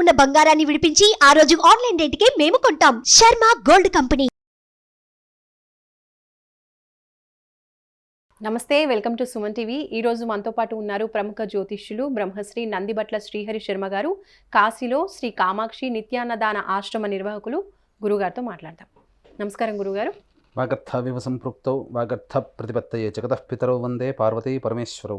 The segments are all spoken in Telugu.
ఉన్న బంగారాన్ని విడిపించి ఆ రోజు ఆన్లైన్ రేటుకే మేము కొంటాం. Sharma gold company. నమస్తే వెల్కమ్ టు సుమన్ టీవీ. ఈ రోజు మనతో పాటు ఉన్నారు ప్రముఖ జ్యోతిష్యులు బ్రహ్మశ్రీ నందిబట్ల శ్రీహరి శర్మ గారు. కాశీలో శ్రీ కామాక్షి నిత్యాన్నదాన ఆశ్రమ నిర్వాహకులు గురుగారితో మాట్లాడతాం నమస్కారం గురుగారు. వాగర్థవివ సంపృక్తౌ వాగర్థ ప్రతిపత్తయే జగతః పితరౌ వందే పార్వతీ పరమేశ్వరౌ.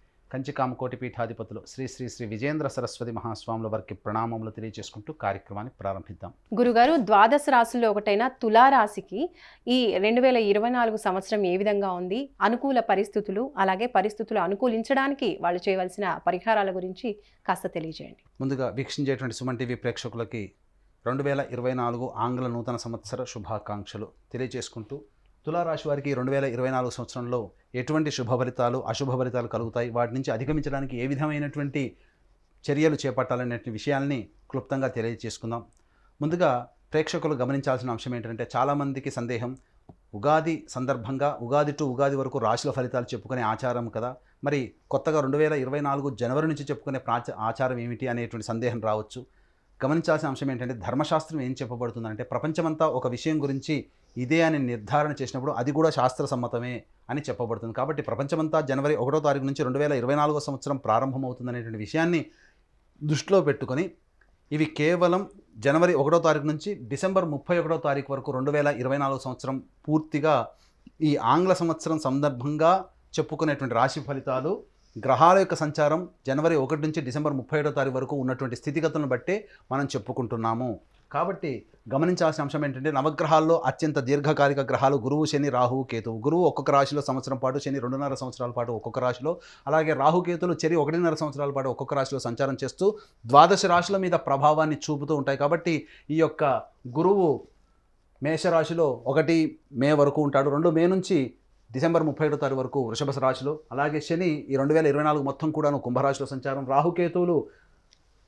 కంచి కామకోటి పీఠాధిపతులు శ్రీ శ్రీ శ్రీ విజేంద్ర సరస్వతి మహాస్వాముల వారికి ప్రణామములు తెలియజేసుకుంటూ కార్యక్రమాన్ని ప్రారంభిద్దాం. గురుగారు ద్వాదశ రాశుల్లో ఒకటైన తులారాశికి ఈ రెండు వేల ఇరవై నాలుగు సంవత్సరం ఏ విధంగా ఉంది? అనుకూల పరిస్థితులు అలాగే పరిస్థితులు అనుకూలించడానికి వాళ్ళు చేయవలసిన పరిహారాల గురించి కాస్త తెలియజేయండి. ముందుగా వీక్షించేటువంటి సుమన్ టీవీ ప్రేక్షకులకి రెండు వేల ఇరవై నాలుగు ఆంగ్ల నూతన సంవత్సర శుభాకాంక్షలు తెలియజేసుకుంటూ తులారాశి వారికి రెండు వేల ఇరవై నాలుగు సంవత్సరంలో ఎటువంటి శుభ ఫలితాలు అశుభ ఫలితాలు కలుగుతాయి? వాటి నుంచి అధిగమించడానికి ఏ విధమైనటువంటి చర్యలు చేపట్టాలనే విషయాల్ని క్లుప్తంగా తెలియజేసుకుందాం. ముందుగా ప్రేక్షకులు గమనించాల్సిన అంశం ఏంటంటే చాలామందికి సందేహం ఉగాది సందర్భంగా ఉగాది టు ఉగాది వరకు రాశుల ఫలితాలు చెప్పుకునే ఆచారం కదా. మరి కొత్తగా రెండు వేల ఇరవై నాలుగు జనవరి నుంచి చెప్పుకునే ప్రాచ ఆచారం ఏమిటి అనేటువంటి సందేహం రావచ్చు. గమనించాల్సిన అంశం ఏంటంటే ధర్మశాస్త్రం ఏం చెప్పబడుతుందంటే ప్రపంచమంతా ఒక విషయం గురించి ఇదే అని నిర్ధారణ చేసినప్పుడు అది కూడా శాస్త్ర సమ్మతమే అని చెప్పబడుతుంది. కాబట్టి ప్రపంచమంతా జనవరి ఒకటో తారీఖు నుంచి రెండు వేల ఇరవై నాలుగో సంవత్సరం ప్రారంభమవుతుందనేటువంటి విషయాన్ని దృష్టిలో పెట్టుకొని ఇవి కేవలం జనవరి ఒకటో తారీఖు నుంచి డిసెంబర్ ముప్పై ఒకటో తారీఖు వరకు రెండు వేల ఇరవై నాలుగో సంవత్సరం పూర్తిగా ఈ ఆంగ్ల సంవత్సరం సందర్భంగా చెప్పుకునేటువంటి రాశి ఫలితాలు గ్రహాల యొక్క సంచారం జనవరి ఒకటి నుంచి డిసెంబర్ ముప్పై ఏడో తారీఖు వరకు ఉన్నటువంటి స్థితిగతులను బట్టే మనం చెప్పుకుంటున్నాము. కాబట్టి గమనించాల్సిన అంశం ఏంటంటే నవగ్రహాల్లో అత్యంత దీర్ఘకాలిక గ్రహాలు గురువు శని రాహువు కేతువు. గురువు ఒక్కొక్క రాశిలో సంవత్సరం పాటు శని రెండున్నర సంవత్సరాల పాటు ఒక్కొక్క రాశిలో అలాగే రాహుకేతులు చెరి ఒకటిన్నర సంవత్సరాల పాటు ఒక్కొక్క రాశిలో సంచారం చేస్తూ ద్వాదశ రాశుల మీద ప్రభావాన్ని చూపుతూ ఉంటాయి. కాబట్టి ఈ యొక్క గురువు మేషరాశిలో ఒకటి మే వరకు ఉంటాడు. రెండు మే నుంచి డిసెంబర్ ముప్పై ఏడో తారీఖు వరకు వృషభ రాశిలో అలాగే శని ఈ రెండు వేల ఇరవై నాలుగు మొత్తం కూడాను కుంభరాశిలో సంచారం. రాహుకేతువులు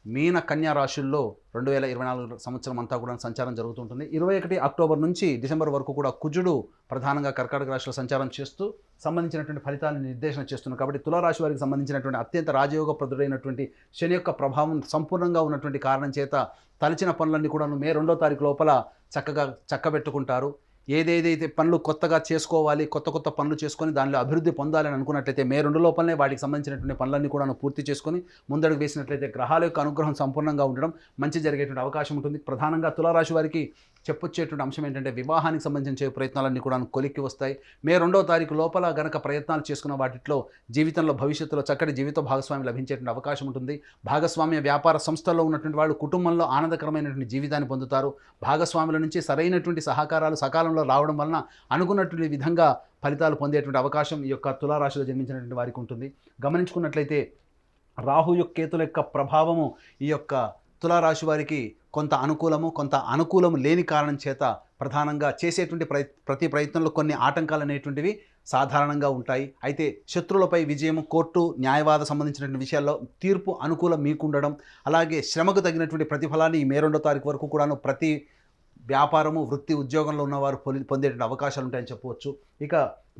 మీన కన్యా రాశుల్లో రెండు వేల ఇరవై నాలుగు సంవత్సరం అంతా కూడా సంచారం జరుగుతుంటుంది. ఇరవై ఒకటి అక్టోబర్ నుంచి డిసెంబర్ వరకు కూడా కుజుడు ప్రధానంగా కర్కాటక రాశిలో సంచారం చేస్తూ సంబంధించినటువంటి ఫలితాలను నిర్దేశన చేస్తున్నారు. కాబట్టి తులారాశి వారికి సంబంధించినటువంటి అత్యంత రాజయోగప్రదుడైనటువంటి శని యొక్క ప్రభావం సంపూర్ణంగా ఉన్నటువంటి కారణం చేత తలచిన పనులన్నీ కూడా మే రెండో తారీఖు లోపల చక్కగా చక్కబెట్టుకుంటారు. ఏదేదైతే పనులు కొత్తగా చేసుకోవాలి కొత్త కొత్త పనులు చేసుకొని దానిలో అభివృద్ధి పొందాలని అనుకున్నట్లయితే మే రెండు లోపలనే వాటికి సంబంధించినటువంటి పనులన్నీ కూడా పూర్తి చేసుకొని ముందడుగు వేసినట్లయితే గ్రహాల యొక్క అనుగ్రహం సంపూర్ణంగా ఉండడం మంచి జరిగేటువంటి అవకాశం ఉంటుంది. ప్రధానంగా తులారాశి వారికి చెప్పొచ్చేటువంటి అంశం ఏంటంటే వివాహానికి సంబంధించే ప్రయత్నాలన్నీ కూడా కొలిక్కి వస్తాయి. మే రెండో తారీఖు లోపల గనక ప్రయత్నాలు చేసుకున్న వాటిలో జీవితంలో భవిష్యత్తులో చక్కటి జీవిత భాగస్వామి లభించేటువంటి అవకాశం ఉంటుంది. భాగస్వామ్య వ్యాపార సంస్థల్లో ఉన్నటువంటి వాళ్ళు కుటుంబంలో ఆనందకరమైనటువంటి జీవితాన్ని పొందుతారు. భాగస్వాముల నుంచి సరైనటువంటి సహకారాలు సకాలంలో రావడం వలన అనుకున్నటువంటి విధంగా ఫలితాలు పొందేటువంటి అవకాశం ఈ యొక్క తులారాశిలో జన్మించినటువంటి వారికి ఉంటుంది. గమనించుకున్నట్లయితే రాహు యొక్క కేతుల యొక్క ప్రభావము ఈ యొక్క తులారాశి వారికి కొంత అనుకూలము కొంత అనుకూలము లేని కారణం చేత ప్రధానంగా చేసేటువంటి ప్రయ ప్రతి ప్రయత్నంలో కొన్ని ఆటంకాలు అనేటువంటివి సాధారణంగా ఉంటాయి. అయితే శత్రువులపై విజయం కోర్టు న్యాయవాద సంబంధించినటువంటి విషయాల్లో తీర్పు అనుకూలం మీకుండడం అలాగే శ్రమకు తగినటువంటి ప్రతిఫలాన్ని ఈ మే రెండో తారీఖు వరకు కూడాను ప్రతి వ్యాపారము వృత్తి ఉద్యోగంలో ఉన్నవారు పొంది పొందేటువంటి అవకాశాలు ఉంటాయని చెప్పవచ్చు. ఇక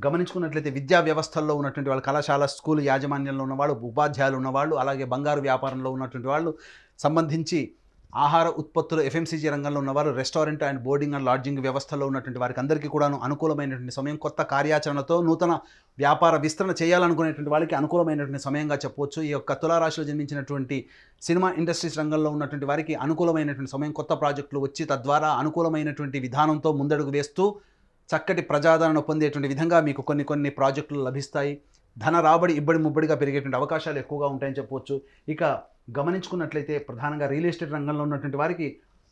గమనించుకున్నట్లయితే విద్యా వ్యవస్థల్లో ఉన్నటువంటి వాళ్ళు కళాశాల స్కూల్ యాజమాన్యంలో ఉన్నవాళ్ళు ఉపాధ్యాయులు ఉన్నవాళ్ళు అలాగే బంగారు వ్యాపారంలో ఉన్నటువంటి వాళ్ళు సంబంధించి ఆహార ఉత్పత్తులు ఎఫ్ఎంసీజీ రంగంలో ఉన్నవారు restaurant and boarding and lodging వ్యవస్థలో ఉన్నటువంటి వారికి అందరికీ కూడాను అనుకూలమైనటువంటి సమయం కొత్త కార్యాచరణతో నూతన వ్యాపార విస్తరణ చేయాలనుకునేటువంటి వాళ్ళకి అనుకూలమైనటువంటి సమయంగా చెప్పవచ్చు. ఈ యొక్క తులారాశిలో జన్మించినటువంటి సినిమా ఇండస్ట్రీస్ రంగంలో ఉన్నటువంటి వారికి అనుకూలమైనటువంటి సమయం కొత్త ప్రాజెక్టులు వచ్చి తద్వారా అనుకూలమైనటువంటి విధానంతో ముందడుగు వేస్తూ చక్కటి ప్రజాదరణ పొందేటువంటి విధంగా మీకు కొన్ని కొన్ని ప్రాజెక్టులు లభిస్తాయి. ధన రాబడి ఇబ్బడి ముబ్బడిగా పెరిగేటువంటి అవకాశాలు ఎక్కువగా ఉంటాయని చెప్పవచ్చు. ఇక గమనించుకున్నట్లయితే ప్రధానంగా రియల్ ఎస్టేట్ రంగంలో ఉన్నటువంటి వారికి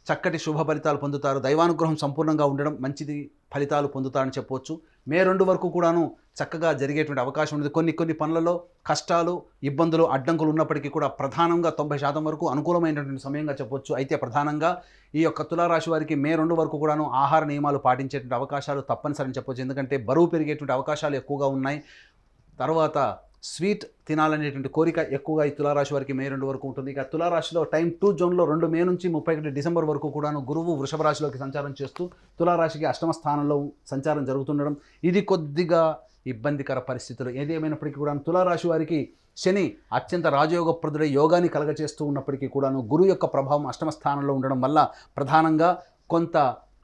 చక్కటి శుభ ఫలితాలు పొందుతారు. దైవానుగ్రహం సంపూర్ణంగా ఉండడం మంచిది ఫలితాలు పొందుతారని చెప్పవచ్చు. మే రెండు వరకు కూడాను చక్కగా జరిగేటువంటి అవకాశం ఉంది కొన్ని కొన్ని పనులలో కష్టాలు ఇబ్బందులు అడ్డంకులు ఉన్నప్పటికీ కూడా ప్రధానంగా తొంభై శాతం వరకు అనుకూలమైనటువంటి సమయంగా చెప్పొచ్చు అయితే ప్రధానంగా ఈ యొక్క తులారాశి వారికి మే రెండు వరకు కూడాను ఆహార నియమాలు పాటించేటువంటి అవకాశాలు తప్పనిసరి చెప్పొచ్చు ఎందుకంటే బరువు పెరిగేటువంటి అవకాశాలు ఎక్కువగా ఉన్నాయి. తర్వాత స్వీట్ తినాలనేటువంటి కోరిక ఎక్కువగా ఈ తులారాశి వారికి మే రెండు వరకు ఉంటుంది. ఇక తులారాశిలో టైం టూ జోన్లో రెండు మే నుంచి ముప్పై ఒకటి డిసెంబర్ వరకు కూడాను గురువు వృషభ రాశిలోకి సంచారం చేస్తూ తులారాశికి అష్టమ స్థానంలో సంచారం జరుగుతుండడం ఇది కొద్దిగా ఇబ్బందికర పరిస్థితులు. ఏది ఏమైనప్పటికీ కూడా తులారాశి వారికి శని అత్యంత రాజయోగప్రదుడై యోగాన్ని కలగచేస్తూ ఉన్నప్పటికీ కూడాను గురువు యొక్క ప్రభావం అష్టమ స్థానంలో ఉండడం వల్ల ప్రధానంగా కొంత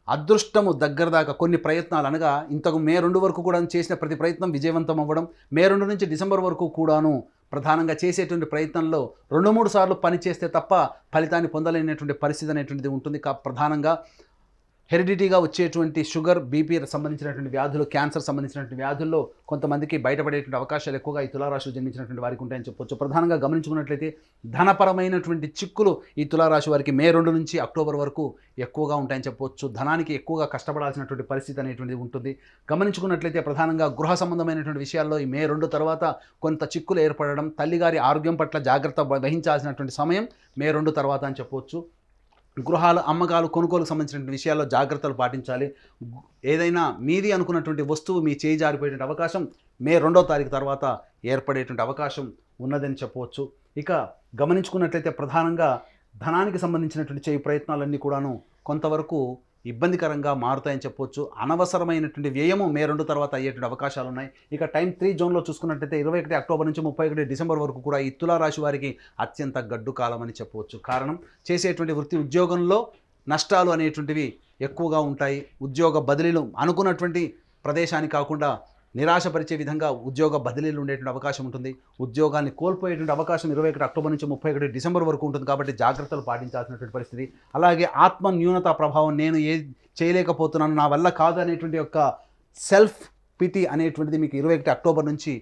అదృష్టము దగ్గర దాకా కొన్ని ప్రయత్నాలు అనగా ఇంతకు మే రెండు వరకు కూడా చేసిన ప్రతి ప్రయత్నం విజయవంతం అవ్వడం మే రెండు నుంచి డిసెంబర్ వరకు కూడాను ప్రధానంగా చేసేటువంటి ప్రయత్నంలో రెండు మూడు సార్లు పనిచేస్తే తప్ప ఫలితాన్ని పొందలేనటువంటి పరిస్థితి అనేటువంటిది ఉంటుంది. కా ప్రధానంగా హెరిడిటీగా వచ్చేటువంటి షుగర్ బీపీ సంబంధించినటువంటి వ్యాధులు క్యాన్సర్ సంబంధించినటువంటి వ్యాధుల్లో కొంతమందికి బయటపడేటువంటి అవకాశాలు ఎక్కువగా ఈ తులారాశిలో జన్మించినటువంటి వారికి ఉంటాయని చెప్పొచ్చు. ప్రధానంగా గమనించుకున్నట్లయితే ధనపరమైనటువంటి చిక్కులు ఈ తులారాశి వారికి మే రెండు నుంచి అక్టోబర్ వరకు ఎక్కువగా ఉంటాయని చెప్పొచ్చు. ధనానికి ఎక్కువగా కష్టపడాల్సినటువంటి పరిస్థితి అనేటువంటిది ఉంటుంది. గమనించుకున్నట్లయితే ప్రధానంగా గృహ సంబంధమైనటువంటి విషయాల్లో ఈ మే రెండు తర్వాత కొంత చిక్కులు ఏర్పడడం తల్లిగారి ఆరోగ్యం పట్ల జాగ్రత్త వహించాల్సినటువంటి సమయం మే రెండు తర్వాత అని చెప్పొచ్చు. గృహాలు అమ్మకాలు కొనుగోలుకు సంబంధించిన విషయాల్లో జాగ్రత్తలు పాటించాలి. ఏదైనా మీది అనుకున్నటువంటి వస్తువు మీ చేయి జారిపోయేటువంటి అవకాశం మే రెండో తారీఖు తర్వాత ఏర్పడేటువంటి అవకాశం ఉన్నదని చెప్పవచ్చు. ఇక గమనించుకున్నట్లయితే ప్రధానంగా ధనానికి సంబంధించినటువంటి చేయి ప్రయత్నాలన్నీ కూడాను కొంతవరకు ఇబ్బందికరంగా మారుతాయని చెప్పొచ్చు. అనవసరమైనటువంటి వ్యయము మే రెండు తర్వాత అయ్యేటువంటి అవకాశాలు ఉన్నాయి ఇక టైం త్రీ జోన్లో చూసుకున్నట్లయితే ఇరవై ఒకటి అక్టోబర్ నుంచి ముప్పై ఒకటి డిసెంబర్ వరకు కూడా ఈ తులారాశి వారికి అత్యంత గడ్డు కాలం అని చెప్పవచ్చు కారణం చేసేటువంటి వృత్తి ఉద్యోగంలో నష్టాలు అనేటువంటివి ఎక్కువగా ఉంటాయి. ఉద్యోగ బదిలీలు అనుకున్నటువంటి ప్రదేశానికి కాకుండా నిరాశపరిచే విధంగా ఉద్యోగ బదిలీలు ఉండేటువంటి అవకాశం ఉంటుంది. ఉద్యోగాన్ని కోల్పోయేటువంటి అవకాశం ఇరవై ఒకటి అక్టోబర్ నుంచి ముప్పై ఒకటి డిసెంబర్ వరకు ఉంటుంది కాబట్టి జాగ్రత్తలు పాటించాల్సినటువంటి పరిస్థితి. అలాగే ఆత్మ న్యూనత ప్రభావం నేను ఏ చేయలేకపోతున్నాను నా వల్ల కాదు అనేటువంటి యొక్క సెల్ఫ్ పిటి అనేటువంటిది మీకు ఇరవై ఒకటి అక్టోబర్ నుంచి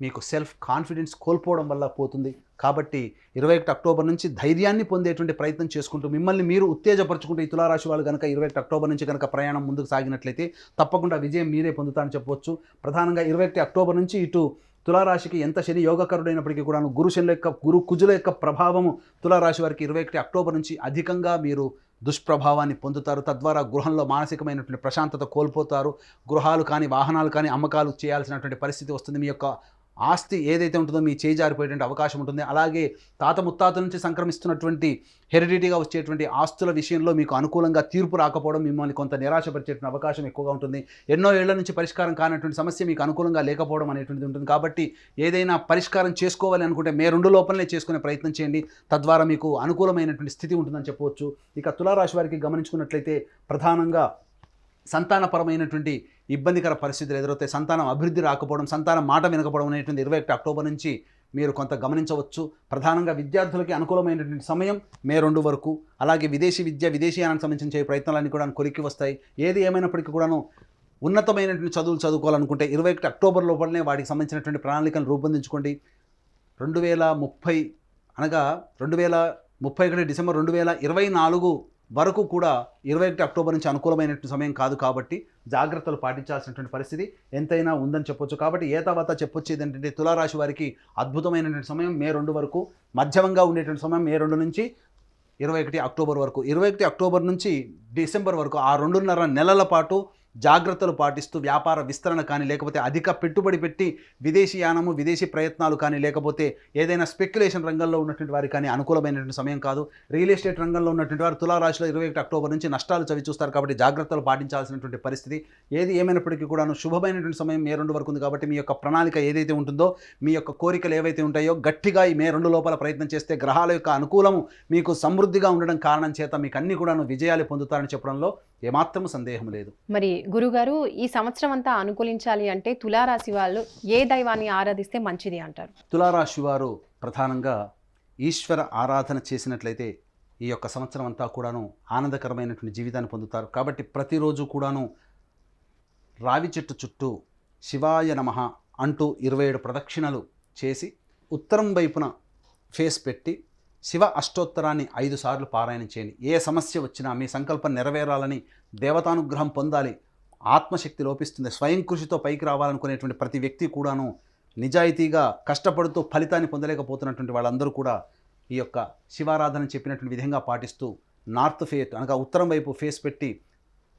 మీకు సెల్ఫ్ కాన్ఫిడెన్స్ కోల్పోవడం వల్ల పోతుంది. కాబట్టి ఇరవై ఒకటి అక్టోబర్ నుంచి ధైర్యాన్ని పొందేటువంటి ప్రయత్నం చేసుకుంటూ మిమ్మల్ని మీరు ఉత్తేజపరుచుకుంటూ ఈ తులారాశి వాళ్ళు కనుక ఇరవై ఒకటి అక్టోబర్ నుంచి కనుక ప్రయాణం ముందుకు సాగినట్లయితే తప్పకుండా విజయం మీరే పొందుతారని చెప్పవచ్చు. ప్రధానంగా ఇరవై ఒకటి అక్టోబర్ నుంచి ఇటు తులారాశికి ఎంత శని యోగకరుడైనప్పటికీ కూడాను గురు శనుల యొక్క గురు కుజుల యొక్క ప్రభావము తులారాశి వారికి ఇరవై ఒకటి అక్టోబర్ నుంచి అధికంగా మీరు దుష్ప్రభావాన్ని పొందుతారు. తద్వారా గృహంలో మానసికమైనటువంటి ప్రశాంతత కోల్పోతారు. గృహాలు కానీ వాహనాలు కానీ అమ్మకాలు చేయాల్సినటువంటి పరిస్థితి వస్తుంది. మీ యొక్క ఆస్తి ఏదైతే ఉంటుందో మీ చేయి జారిపోయేటువంటి అవకాశం ఉంటుంది. అలాగే తాత ముత్తాత నుంచి సంక్రమిస్తున్నటువంటి హెరిడిటీగా వచ్చేటువంటి ఆస్తుల విషయంలో మీకు అనుకూలంగా తీర్పు రాకపోవడం మిమ్మల్ని కొంత నిరాశపరిచేటువంటి అవకాశం ఎక్కువగా ఉంటుంది. ఎన్నో ఏళ్ళ నుంచి పరిష్కారం కానటువంటి సమస్య మీకు అనుకూలంగా లేకపోవడం అనేటువంటిది ఉంటుంది. కాబట్టి ఏదైనా పరిష్కారం చేసుకోవాలి అనుకుంటే మే రెండు లోపలనే చేసుకునే ప్రయత్నం చేయండి. తద్వారా మీకు అనుకూలమైనటువంటి స్థితి ఉంటుందని చెప్పవచ్చు. ఇక తులారాశి వారికి గమనించుకున్నట్లయితే ప్రధానంగా సంతానపరమైనటువంటి ఇబ్బందికర పరిస్థితులు ఎదురవుతాయి. సంతానం అభివృద్ధి రాకపోవడం సంతానం మాట వినకపోవడం అనేటువంటి ఇరవై ఒకటి అక్టోబర్ నుంచి మీరు కొంత గమనించవచ్చు. ప్రధానంగా విద్యార్థులకి అనుకూలమైనటువంటి సమయం మే రెండు వరకు. అలాగే విదేశీ విద్య విదేశీయానికి సంబంధించిన చేయ ప్రయత్నాలన్నీ కూడా కొరికి వస్తాయి. ఏది ఏమైనప్పటికీ కూడాను ఉన్నతమైనటువంటి చదువులు చదువుకోవాలనుకుంటే ఇరవై ఒకటి అక్టోబర్ లోపలనే వాటికి సంబంధించినటువంటి ప్రణాళికను రూపొందించుకోండి. రెండు వేల ముప్పై అనగా రెండు వేల ముప్పై ఒకటి డిసెంబర్ రెండు వేల ఇరవై నాలుగు వరకు కూడా ఇరవై ఒకటి అక్టోబర్ నుంచి అనుకూలమైనటువంటి సమయం కాదు కాబట్టి జాగ్రత్తలు పాటించాల్సినటువంటి పరిస్థితి ఎంతైనా ఉందని చెప్పొచ్చు. కాబట్టి ఏ తర్వాత చెప్పొచ్చేది ఏంటంటే తులారాశి వారికి అద్భుతమైనటువంటి సమయం మే రెండు వరకు మధ్యమంగా ఉండేటువంటి సమయం మే రెండు నుంచి ఇరవై ఒకటి అక్టోబర్ వరకు. ఇరవై ఒకటి అక్టోబర్ నుంచి డిసెంబర్ వరకు ఆ రెండున్నర నెలల పాటు జాగ్రత్తలు పాటిస్తూ వ్యాపార విస్తరణ కానీ లేకపోతే అధిక పెట్టుబడి పెట్టి విదేశీ యానము విదేశీ ప్రయత్నాలు కానీ లేకపోతే ఏదైనా స్పెక్యులేషన్ రంగంలో ఉన్నటువంటి వారికి కానీ అనుకూలమైనటువంటి సమయం కాదు. రియల్ ఎస్టేట్ రంగంలో ఉన్నటువంటి వారు తులారాశిలో ఇరవై ఒకటి అక్టోబర్ నుంచి నష్టాలు చవి చూస్తారు కాబట్టి జాగ్రత్తలు పాటించాల్సినటువంటి పరిస్థితి. ఏది ఏమైనప్పటికీ కూడాను శుభమైనటువంటి సమయం మే రెండు వరకు ఉంది కాబట్టి మీ యొక్క ప్రణాళిక ఏదైతే ఉంటుందో మీ యొక్క కోరికలు ఏవైతే ఉంటాయో గట్టిగా ఈ మే రెండు లోపల ప్రయత్నం చేస్తే గ్రహాల యొక్క అనుకూలము మీకు సమృద్ధిగా ఉండడం కారణం చేత మీకు అన్ని కూడాను విజయాలు పొందుతారని చెప్పడంలో ఏమాత్రం సందేహం లేదు. మరి గురుగారు ఈ సంవత్సరం అంతా అనుకూలించాలి అంటే తులారాశి వాళ్ళు ఏ దైవాన్ని ఆరాధిస్తే మంచిది అంటారు? తులారాశి వారు ప్రధానంగా ఈశ్వర ఆరాధన చేసినట్లయితే ఈ యొక్క సంవత్సరం అంతా కూడాను ఆనందకరమైనటువంటి జీవితాన్ని పొందుతారు. కాబట్టి ప్రతిరోజు కూడాను రావి చెట్టు చుట్టూ శివాయ నమః అంటూ ఇరవై ఏడు ప్రదక్షిణలు చేసి ఉత్తరం వైపున ఫేస్ పెట్టి శివ అష్టోత్తరాన్ని ఐదు సార్లు పారాయణం చేయండి. ఏ సమస్య వచ్చినా మీ సంకల్పం నెరవేరాలని దేవతానుగ్రహం పొందాలి. ఆత్మశక్తి లోపిస్తుంది. స్వయం కృషితో పైకి రావాలనుకునేటువంటి ప్రతి వ్యక్తి కూడాను నిజాయితీగా కష్టపడుతూ ఫలితాన్ని పొందలేకపోతున్నటువంటి వాళ్ళందరూ కూడా ఈ యొక్క శివారాధన చెప్పినటువంటి విధంగా పాటిస్తూ నార్త్ ఫేట్ అనగా ఉత్తరం వైపు ఫేస్ పెట్టి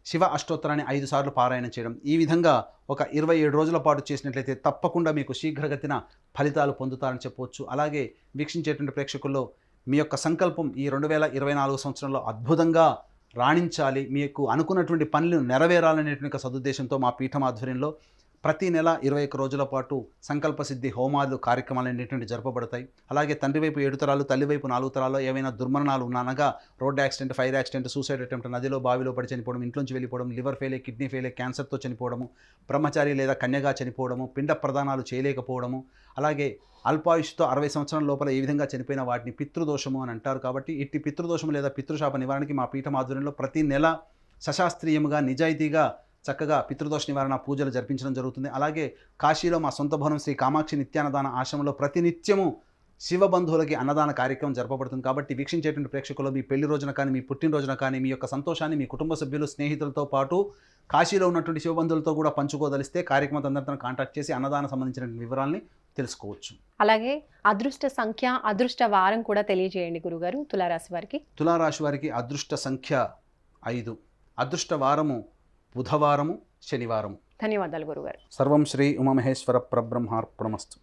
శివ అష్టోత్తరాన్ని ఐదు సార్లు పారాయణం చేయడం. ఈ విధంగా ఒక ఇరవై ఏడు రోజుల పాటు చేసినట్లయితే తప్పకుండా మీకు శీఘ్రగతిన ఫలితాలు పొందుతారని చెప్పవచ్చు అలాగే వీక్షించేటువంటి ప్రేక్షకుల్లో మీ యొక్క సంకల్పం ఈ రెండు వేల ఇరవై నాలుగు సంవత్సరంలో అద్భుతంగా రాణించాలి. మీకు అనుకున్నటువంటి పనులు నెరవేరాలనేటువంటి సదుద్దేశంతో మా పీఠం ఆధ్వర్యంలో ప్రతి నెల ఇరవై ఒక్క రోజుల పాటు సంకల్ప సిద్ధి హోమాలు కార్యక్రమాలు అనేటువంటి జరపబడతాయి. అలాగే తండ్రి వైపు ఏడు తరాలు తల్లి వైపు నాలుగు తరాలు ఏవైనా దుర్మరణాలు ఉన్నానగా road accident fire accident suicide attempt నదిలో బావిలో పడి చనిపోవడం ఇంట్లోంచి వెళ్ళిపోవడం లివర్ ఫెయిలే కిడ్నీ ఫెయిలే క్యాన్సర్తో చనిపోవడము బ్రహ్మచారి లేదా కన్యగా చనిపోవడము పిండ ప్రదానాలు చేయలేకపోవడము అలాగే అల్పాయుష్తో అరవై సంవత్సరాల లోపల ఏ విధంగా చనిపోయిన వాటిని పితృదోషము అని అంటారు కాబట్టి ఇట్టి పితృదోషము లేదా పితృశాప నివారణకి మా పీఠం ఆధ్వర్యంలో ప్రతి నెల సశాస్త్రీయముగా నిజాయితీగా చక్కగా పితృదోష నివారణ పూజలు జరిపించడం జరుగుతుంది. అలాగే కాశీలో మా సొంత భవనం శ్రీ కామాక్షి నిత్యాన్నదాన ఆశ్రమంలో ప్రతినిత్యము శివ బంధువులకి అన్నదాన కార్యక్రమం జరపబడుతుంది. కాబట్టి వీక్షించేటువంటి ప్రేక్షకులు మీ పెళ్ళి రోజున కానీ మీ పుట్టినరోజున కానీ మీ యొక్క సంతోషాన్ని మీ కుటుంబ సభ్యులు స్నేహితులతో పాటు కాశీలో ఉన్నటువంటి శివబంధువులతో కూడా పంచుకోదలిస్తే కార్యక్రమం అందరితో కాంటాక్ట్ చేసి అన్నదానం సంబంధించిన వివరాల్ని తెలుసుకోవచ్చు. అలాగే అదృష్ట సంఖ్య అదృష్ట వారం కూడా తెలియజేయండి గురుగారు తులారాశి వారికి. తులారాశి వారికి అదృష్ట సంఖ్య ఐదు. అదృష్ట వారము బుధవారము శనివారము. ధన్యవాదాలు గురుగారు. సర్వం శ్రీ ఉమామహేశ్వర పరబ్రహ్మార్పణమస్తు.